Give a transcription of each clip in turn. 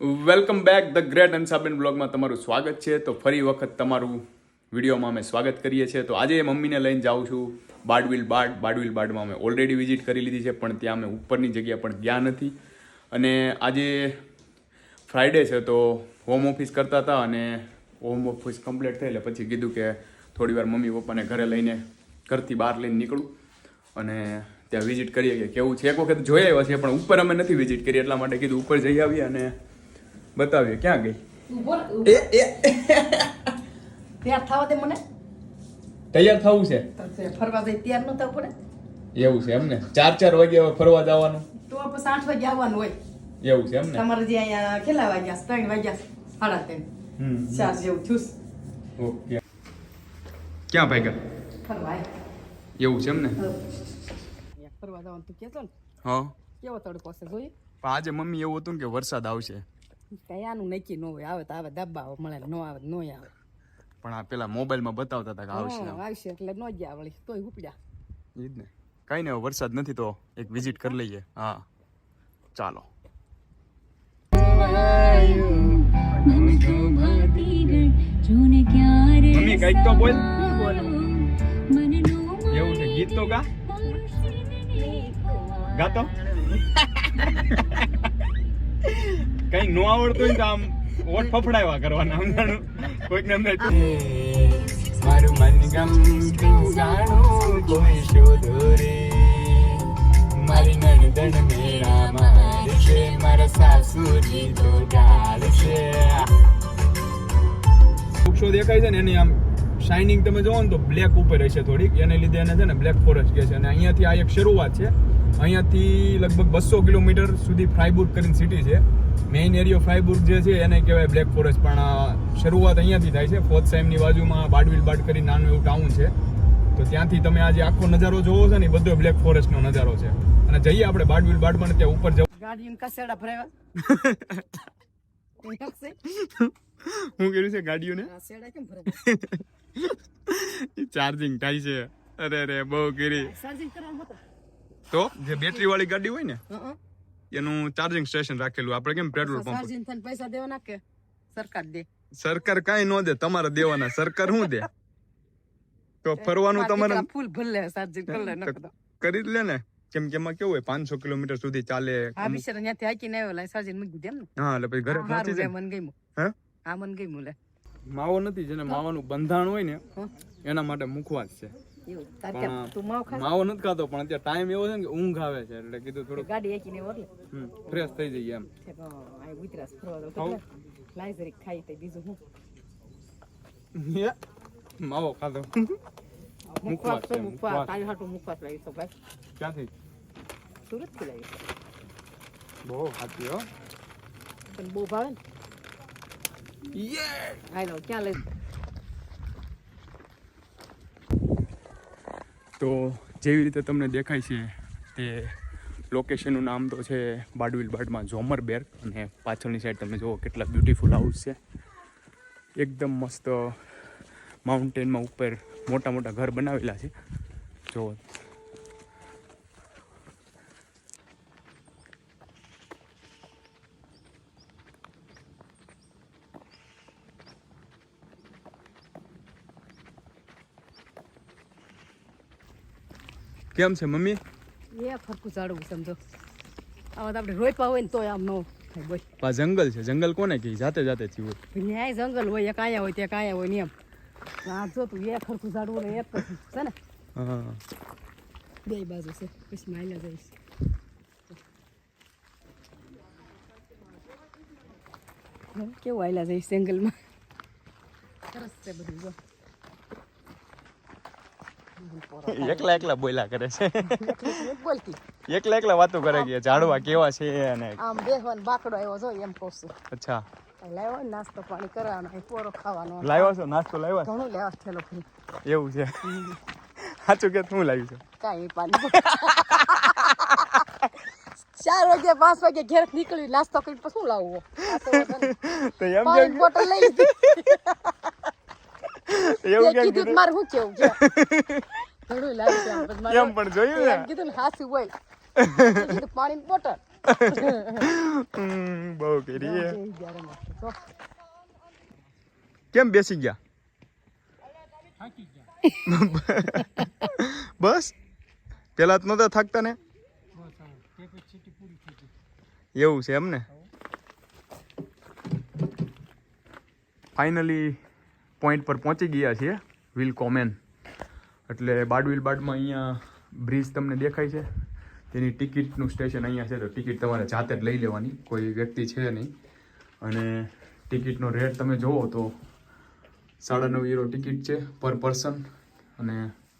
Welcome back the great Ansaben બ્લોગમાં તમારું સ્વાગત છે. તો ફરી વખત તમારું વિડીયોમાં અમે સ્વાગત કરીએ છીએ. તો આજે મમ્મીને લઈને જાઉં છું. બાડવિલ બાડ, બાડવિલ બાડમાં અમે ઓલરેડી વિઝિટ કરી લીધી છે, પણ ત્યાં અમે ઉપરની જગ્યા પણ ગયા નથી. અને આજે ફ્રાઈડે છે, તો હોમ ઓફિસ કરતા હતા અને હોમ ઓફિસ કમ્પ્લીટ થઈ એટલે પછી કીધું કે થોડી વાર મમ્મી પપ્પાને ઘરે લઈને, ઘરથી બહાર લઈને નીકળું. અને ત્યાં વિઝિટ કરીએ કે કેવું છે. એક વખત જોઈ આવ્યા છે પણ ઉપર અમે નથી વિઝિટ કરી, એટલા માટે કીધું ઉપર જઈ આવીએ અને બતાવીએ ક્યાં ગઈ? એ એ. તૈયાર થવા દે મને. તૈયાર થવું છે? ફરવા જઈ તૈયાર ન થવું પડે. એવું છે એમને? ચાર ચાર વાગે હવે ફરવા જવાનું? તો પછી આઠ વાગે આવવાનું હોય. એવું છે એમને? તમારે જે અહીંયા કેટલા વાગ્યા? ત્રણ વાગ્યા સાડા ત્રણ. ચાર જેવું થયું ઓકે. ક્યાં ભાઈ ફરવા આય. એવું છે એમને? ફરવા જવાનું તું કહેતો ને? હા. કેવો તડકો છે જોઈ પણ આજે મમ્મી એવું હતું કે વરસાદ આવશે. કઈ આનું નક્કી ન હોય. આવે તો આવે દબાવો મળે ન આવે ન આવે. પણ આ પેલા મોબાઈલમાં બતાવતા હતા કે આવશે આવશે એટલે ન ગયા વળી તોય ઉપડ્યા. એ જ ને. કઈ નહીં વરસાદ નથી તો એક વિઝિટ કરી લઈએ. હા. ચાલો. મમ્મી કંઈક તો બોલ. એવું છે ગીત તો ગા. ગાતો કઈ નો આવડતું હોય તો આમ ઓટ ફફડાવ્યા કરવાના સમજાણું કોઈક ને એમને મારું મન ગમતું ગાણું કોઈ શોધો રે. મારી નણદણ મેળા મારશે મારા સાસુજી તો છે વૃક્ષો દેખાય છે ને એની આમ શાઇનિંગ તમે જોવો ને તો બ્લેક ઉપર હશે થોડીક. એને લીધે એને છે ને બ્લેક ફોરેસ્ટ કહે છે. અને અહીંયાથી આ એક શરૂઆત છે. અહીંયાથી લગભગ બસો કિલોમીટર સુધી ફ્રાયબુર્ગ કરીને સિટી છે. મેઇન એરિયો ફ્રાયબુર્ગ જે છે એને કહેવાય બ્લેક ફોરેસ્ટ પણ શરૂઆત અહીંયાથી થાય છે. ફોર્થસાઇમની બાજુમાં બાડવિલ બાડ કરી નાનું એવું ટાઉન છે. તો ત્યાંથી તમે આજે આખો નજારો જોવો છો ને એ બધો બ્લેક ફોરેસ્ટનો નજારો છે. અને જઈએ આપણે બાડવિલ બાડમાં ને ત્યાં ઉપર જવું. ગાડી કસેડા ફરેવા હું કર્યું છે ગાડીઓને? ચાર્જિંગ થાય છે. અરે અરે બહુ કરવાનું તો જે બેટરી વાળી ગાડી હોય ને હં, એનું ચાર્જિંગ સ્ટેશન રાખેલું. આપણે કેમ પેટ્રોલ પંપ ચાર્જિંગ થઈને પૈસા દેવાના કે સરકાર દે. સરકાર કાઈ ન દે તમારે દેવાના. સરકાર શું દે? તો ફરવાનું તમારે ફૂલ ભલે ચાર્જિંગ કરી લે કરી. જ લે ને. કેમ કે એમાં કેવું હોય પાંચસો કિલોમીટર સુધી ચાલે. હા બિચારા ત્યાંથી હાકીને આવ્યો લાય ચાર્જિંગ મૂકી દીધું ને. હા એટલે પછી ઘરે હા, પહોંચી જાય. મન ગઈ હે? હા મન ગઈ મુલે માવો નથી જેને માવાનું બંધાણ હોય ને એના માટે મુખવા જ છે. માવ નથી ખાતો પણ અત્યારે ટાઈમ એવો છે ને કે ઊંઘ આવે છે એટલે કીધું થોડું ગાડી એટલે ફ્રેશ થઈ જઈએ એમ. ઉતરાસ ફરવા ખાઈ તો બીજું હું? માવો ખાધો. મુખવાસ છે, મુખવાસ. તારી હાટું મુખવાસ લાવી તો ભાઈ. ક્યાંથી? સુરતથી લાવી બહુ ખાતી હો. પણ બહુ ભાવે ને? યે ક્યાં લઈ? તો જેવી રીતે તમને દેખાય છે તે લોકેશનનું નામ તો છે બાડવિલ બાડમાં ઝોમર બેર. અને પાછળની સાઈડ તમે જુઓ કેટલા બ્યુટીફુલ હાઉસ છે. એકદમ મસ્ત માઉન્ટેનમાં ઉપર મોટા મોટા ઘર બનાવેલા છે. જુઓ. કેમ છે મમ્મી? એ ફરકું ઝાડવું સમજો. આવા તો આપણે રોપ્યા હોય ને તોય આમ ન થાય બોલ. આ જંગલ છે જંગલ કોને કહે? જાતે જાતે થી હોય ન્યાય જંગલ હોય એક આયા હોય તે કાયા હોય ને એમ. આ જો તું એ ફરકું ઝાડવું ને એક છે ને? હા. બે બાજુ છે પછી માયલા જઈશ. કેવું આયલા જઈશ જંગલમાં? સરસ છે બધું જો. એકલા એકલા બોલ્યા કરે છે. બોલતી. એકલા એકલા વાતો કરે કે ઝાડવા કેવા છે અને આમ બેહવાન બાકડો આવ્યો છો એમ કહું છું. અચ્છા. લાવ્યો નાસ્તો પાણી કરવાનો પોરો ખાવાનો. લાવ્યો છો? નાસ્તો લાવ્યો ઘણું લેવા થેલો ફરી એવું છે. સાચું કે શું લાવ્યું છે? કાંઈ પાણી ચાર વાગે પાંચ વાગે ઘેર નીકળી નાસ્તો કરી શું લાવવો? તો એમ બોટલ લઈ લીધી. એવું કેમ કીધું મારે શું કેવું? છે થોડું મારે એમ પણ જોયું ને? કીધું હાસી હોય. કીધું પાણી બોટલ. બહુ કરી કેમ બેસી ગયા? બસ? પેલા તો નતા થાકતા ને? એવું છે એમ ને? ફાઇનલી પોઈન્ટ પર પહોંચી ગયા છીએ વિલ કોમેન એટલે બાડવિલ બાડમાં અહીંયા બ્રિજ તમને દેખાય છે. તેની ટિકિટનું સ્ટેશન અહીંયા છે, તો ટિકિટ તમારે જાતે જ લઈ લેવાની, કોઈ વ્યક્તિ છે નહીં. અને ટિકિટનો રેટ તમે જોવો તો સાડા નવ યુરો ટિકિટ છે પર પર્સન અને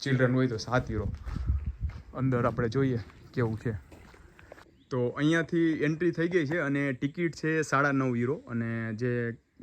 ચિલ્ડ્રન હોય તો સાત યુરો અંદર આપણે જોઈએ કેવું છે. તો અહીંયાથી એન્ટ્રી થઈ ગઈ છે, અને ટિકિટ છે સાડા નવ યુરો અને જે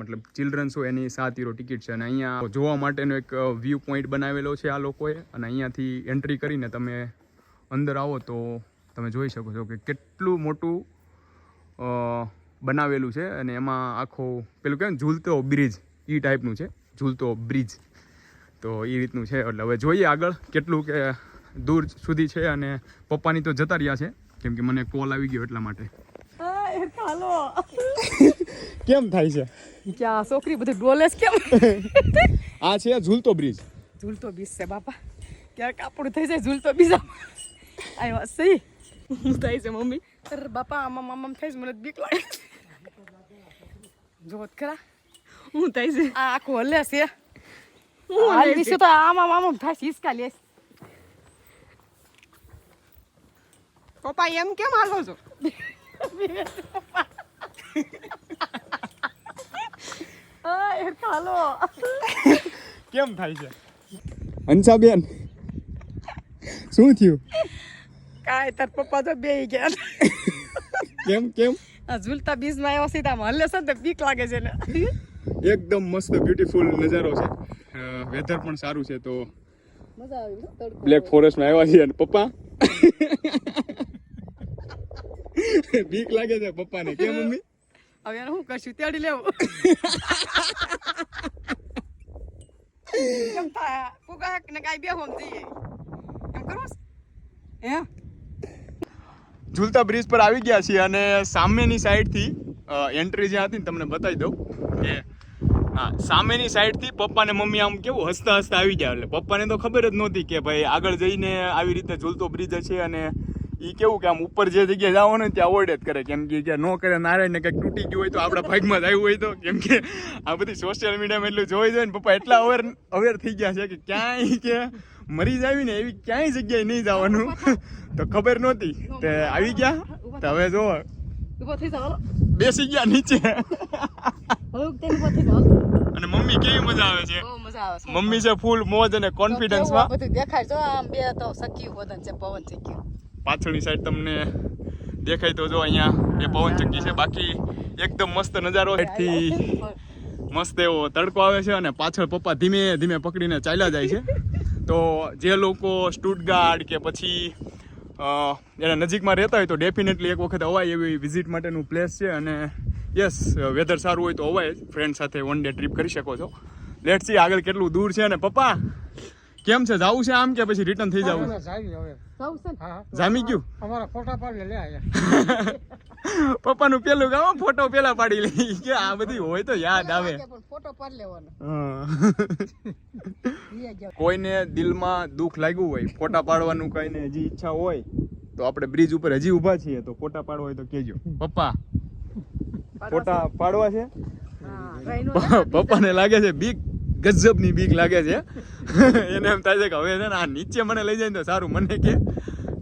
મતલબ ચિલ્ડ્રન્સ હોય એની સાત યુરો ટિકિટ છે. અને અહીંયા જોવા માટેનો એક વ્યૂ પોઈન્ટ બનાવેલો છે આ લોકોએ. અને અહીંયાથી એન્ટ્રી કરીને તમે અંદર આવો તો તમે જોઈ શકો છો કે કેટલું મોટું બનાવેલું છે. અને એમાં આખો, પેલું ને, ઝૂલતો બ્રિજ એ ટાઈપનું છે. ઝૂલતો બ્રિજ તો એ રીતનું છે. એટલે હવે જોઈએ આગળ કેટલું કે દૂર સુધી છે અને પપ્પાની તો જતા રહ્યા છે. કેમ કે મને કોલ આવી ગયો એટલા માટે. કેમ થાય છે? કે આ છોકરી બધું ડોલે છે કેમ? આ છે ઝૂલતો બ્રિજ. ઝૂલતો બ્રિજ છે બાપા. ક્યારેક આપણું થઈ જાય ઝૂલતો બ્રિજ આવ્યા સહી. હું થાય છે મમ્મી. અરે બાપા આમાં મામા થાય છે મને બીક લાગે જોત ખરા. હું થાય છે? આ આખું હલે છે. હું હાલ છે. તો આમાં મામા થાય છે હિસકા લે પપ્પા એમ કેમ હાલો છો? કેમ થાય છે? હંસાબેન શું થયું? કાય તાર પપ્પા તો બે ગયા. કેમ કેમ? આ બીજ બીજમાં આવ્યા સીધા હલે છે ને તો બીક લાગે છે ને એકદમ મસ્ત બ્યુટીફુલ નજારો છે. વેધર પણ સારું છે તો મજા આવી તડકો. બ્લેક ફોરેસ્ટમાં આવ્યા છીએ પપ્પા. બીક લાગે છે પપ્પાને કેમ મમ્મી? હવે એને શું કરશું? તેડી લેવું. કેમ થાય. ફુગા ને કાંઈ બે હોમ જઈએ. એમ કરવું હે? ઝૂલતા બ્રિજ પર આવી ગયા છીએ અને સામેની સાઈડથી એન્ટ્રી જ્યાં હતી ને તમને બતાવી દઉં કે હા સામેની સાઈડથી પપ્પા ને મમ્મી આમ કેવું હસતા હસતા આવી ગયા. એટલે પપ્પાને તો ખબર જ નહોતી કે ભાઈ આગળ જઈને આવી રીતે ઝૂલતો બ્રિજ છે અને એ કેવું કે આમ ઉપર જે જગ્યાએ જવાનું ને ત્યાં જ કરે. કેમ કે કે ન કરે નારાયણ ને કંઈક તૂટી ગયું હોય તો આપણા ભાગમાં જ આવ્યું હોય તો. કેમ કે આ બધી સોશિયલ મીડિયામાં એટલું જોઈ જાય ને પપ્પા એટલા અવેર અવેર થઈ ગયા છે કે ક્યાંય કે મરી જાવી ને એવી ક્યાંય જગ્યાએ નહીં જવાનું. તો ખબર નહોતી. તે આવી ગયા? તો હવે જો બેસી ગયા નીચે. અને મમ્મી કેવી મજા આવે છે? મમ્મી છે ફૂલ મોજ અને કોન્ફિડન્સ કોન્ફિડન્સમાં બધું દેખાય જો આમ બે તો સખી વદન છે પવન કયું પાછળની સાઈડ તમને દેખાય તો જો અહીંયા એ પવન ચક્કી છે. બાકી એકદમ મસ્ત નજારો થી મસ્ત એવો તડકો આવે છે અને પાછળ પપ્પા ધીમે ધીમે પકડીને ચાલ્યા જાય છે. તો જે લોકો સ્ટુટગાર્ડ કે પછી એના નજીકમાં રહેતા હોય તો ડેફિનેટલી એક વખત અવાય એવી વિઝિટ માટેનું પ્લેસ છે અને યસ વેધર સારું હોય તો અવાય. ફ્રેન્ડ સાથે વન ડે ટ્રીપ કરી શકો છો. લેટ સી આગળ કેટલું દૂર છે. અને પપ્પા કેમ છે? જવું છે આમ કે પછી રિટર્ન થઈ જવું? ને જામી ગયું? અમારા ફોટા પાડી લે આયા. પપ્પાનું પેલું ગામ ફોટો પેલા પાડી લઈ કે આ બધી હોય તો યાદ આવે. ફોટો પાડી લેવાનો. કોઈને દિલમાં દુઃખ લાગ્યું હોય ફોટા પાડવાનું કઈને હજી ઈચ્છા હોય તો આપણે બ્રિજ ઉપર હજી ઊભા છીએ તો ફોટા પાડવા હોય તો કેજો પપ્પા ફોટા પાડવા છે? પપ્પાને લાગે છે બીક ગજબની બીક લાગે છે. એને એમ થાય છે કે હવે છે ને આ નીચે મને લઈ જાય ને તો સારું. મને કે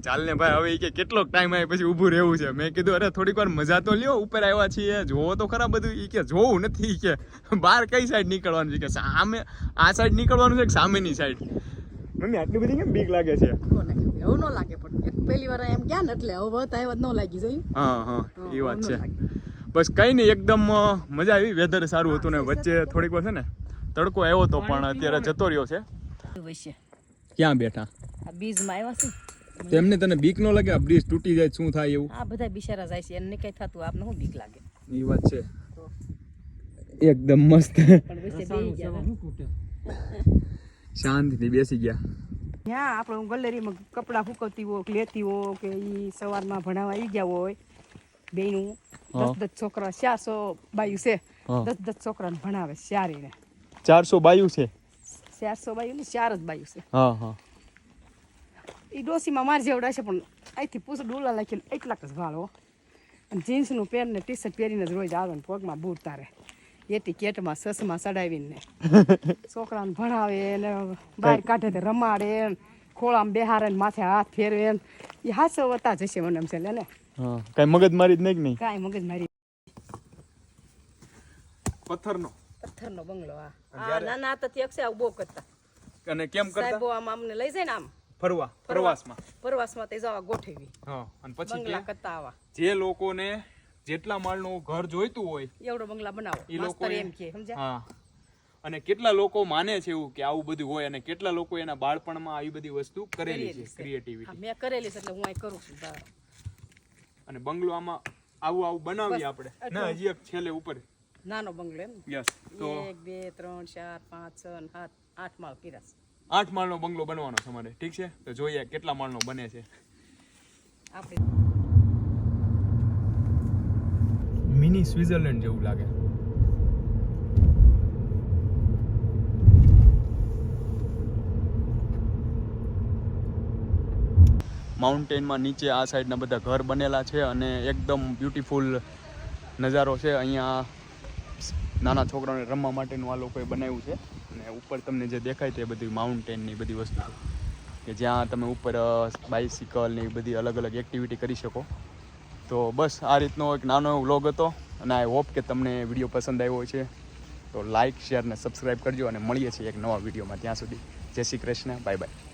ચાલ ને ભાઈ હવે એ કે કેટલોક ટાઈમ આવે પછી ઊભું રહેવું છે. મેં કીધું અરે થોડીક વાર મજા તો લ્યો ઉપર આવ્યા છીએ. જોવો તો ખરા બધું. એ કે જોવું નથી. કે બહાર કઈ સાઈડ નીકળવાનું છે? કે સામે આ સાઈડ નીકળવાનું છે કે સામેની સાઈડ મમ્મી આટલી બધી કેમ બીક લાગે છે? એવું ન લાગે પણ પહેલી વાર એમ ક્યાં એટલે હવે તો આવ્યા ન લાગી જોયું. હા હા એ વાત છે. બસ કઈ નહીં એકદમ મજા આવી. વેધર સારું હતું ને વચ્ચે થોડીક વાર છે ને તડકો આવ્યો તો પણ અત્યારે જતો રહ્યો છે. ક્યાં બેઠા? બીજમાં આવ્યા છે. તેમને તને બીક ન લાગે? આ બ્રિજ તૂટી જાય શું થાય એવું? આ બધા બિચારા જાય છે. એને કઈ થતું આપને શું બીક લાગે? એ વાત છે. એકદમ મસ્ત. શાંતિથી બેસી ગયા. ત્યાં આપણે ગલેરીમાં કપડાં ફૂકવતી હોય કે લેતી હોય કે એ સવારમાં ભણાવવા આવી ગયા હોય બેનું હા. દસ દસ છોકરા ચારસો બાયું છે. હા. દસ દસ છોકરાને ભણાવે ચારીને ચારસો બાયું છે? ચારસો બાયું ને ચાર જ બાયું છે. હા હા. એ ડોસીમાં માર જેવડા છે પણ અહીંથી પૂછ ડોલા લખીને એટલાક જ ભાળો અને જીન્સનું પેન્ટ ને ટી શર્ટ પહેરીને જ રોજ આવે ને પગમાં બૂટ તારે. એટી કેટમાં સસમાં ચડાવીને. છોકરાને ભણાવે ને બહાર કાઢે તે રમાડે ને ખોળામાં બેહારે ને માથે હાથ ફેરવે ને. એ હાસો વતા જશે મને એમ છે લે ને. હા. કઈ મગજ મારી જ નહીં કાંઈ મગજ મારી પથ્થરનો. પથ્થરનો બંગલો આ આ નાના હતા ત્યાં અક્ષય બહુ કરતા. અને કેમ સાહેબો આમ અમને લઈ જાય ને આમ. ફરવા પ્રવાસમાં. પ્રવાસમાં તે જવા ગોઠવી. હા અને પછી બંગલા કરતા આવા. જે લોકોને જેટલા માળનું ઘર જોઈતું હોય એવડો બંગલા બનાવો. એ લોકો એમ કે હા. અને કેટલા લોકો માને છે એવું કે આવું બધું હોય અને કેટલા લોકો એના બાળપણમાં આવી બધી વસ્તુ કરેલી છે ક્રિએટિવિટી મેં કરેલી છે એટલે હું અહીં કરું છું. અને બંગલો આમાં આવું આવું બનાવીએ આપણે. ના હજી એક છેલ્લે ઉપર. નાનો બંગલો એમ. યસ તો એક બે ત્રણ ચાર પાંચ છ સાત આઠ માળ કર્યા આઠ માળનો બંગલો બનવાનો છે મારે ઠીક છે? તો જોઈએ કેટલા માળનો બને છે. આપણે મિની સ્વિટ્ઝરલેન્ડ જેવું લાગે. માઉન્ટેનમાં નીચે આ સાઈડના બધા ઘર બનેલા છે અને એકદમ બ્યુટીફુલ નજારો છે. અહીંયા નાના છોકરાઓને રમવા માટેનું આ લોકોએ બનાવ્યું છે. અને ઉપર તમને જે દેખાય તે બધી માઉન્ટેનની બધી વસ્તુ કે જ્યાં તમે ઉપર બાઇસિકલ ને બધી અલગ અલગ એક્ટિવિટી કરી શકો. તો બસ આ રીતનો એક નાનો એવો વ્લોગ હતો અને આઈ હોપ કે તમને વીડિયો પસંદ આવ્યો છે. તો લાઇક શેર ને સબસ્ક્રાઈબ કરજો અને મળીએ છીએ એક નવા વિડીયોમાં. ત્યાં સુધી જય શ્રી કૃષ્ણ. Bye bye